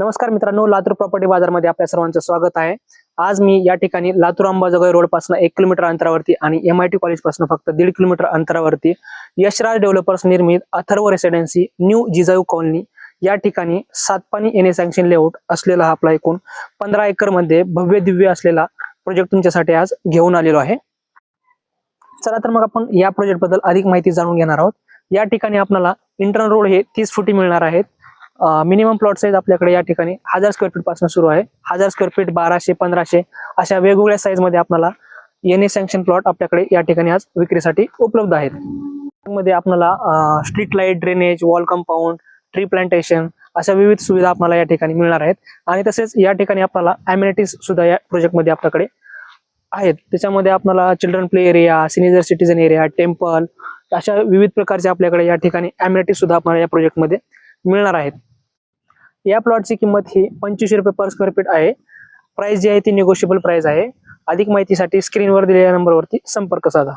नमस्कार मित्रांनो लातूर प्रॉपर्टी बाजारमध्ये आपल्या सर्वांचं स्वागत आहे. आज मी या ठिकाणी लातूर अंबाजोगाई रोडपासून एक किलोमीटर अंतरावरती आणि एम आय टी कॉलेजपासून फक्त दीड किलोमीटर अंतरावरती यशराज डेव्हलपर्स निर्मित Atharva residency new Jijau colony या ठिकाणी Satpani N A sanction layout असलेला हा आपला एकूण पंधरा एकरमध्ये भव्य दिव्य असलेला प्रोजेक्ट तुमच्यासाठी आज घेऊन आलेलो आहे. चला तर मग आपण या प्रोजेक्टबद्दल अधिक माहिती जाणून घेणार आहोत. या ठिकाणी आपल्याला इंटरनल रोड हे तीस फुटी मिळणार आहेत. मिनिमम प्लॉट साईज आपल्याकडे या ठिकाणी हजार स्क्वेअर फीटपासून सुरू आहे. हजार स्क्वेअर फीट बाराशे पंधराशे अशा वेगवेगळ्या साईजमध्ये आपल्याला एन ए सँक्शन प्लॉट आपल्याकडे या ठिकाणी आज विक्रीसाठी उपलब्ध आहेत. मध्ये आपल्याला street light drainage wall compound tree plantation अशा विविध सुविधा आपल्याला या ठिकाणी मिळणार आहेत. आणि तसेच या ठिकाणी आपल्याला अम्युनिटीज सुद्धा या प्रोजेक्टमध्ये आपल्याकडे आहेत. त्याच्यामध्ये आपल्याला children play area senior citizen area temple अशा विविध प्रकारचे आपल्याकडे या ठिकाणी अम्युनिटीज सुद्धा आपल्याला या प्रोजेक्टमध्ये मिळणार आहेत. या प्लॉटची किंमत ही पंचवीसशे रुपये पर स्क्वेअर फीट आहे. प्राइस जी आहे ती निगोशिएबल प्राइस आहे. अधिक माहितीसाठी स्क्रीनवर दिलेल्या नंबरवरती संपर्क साधा.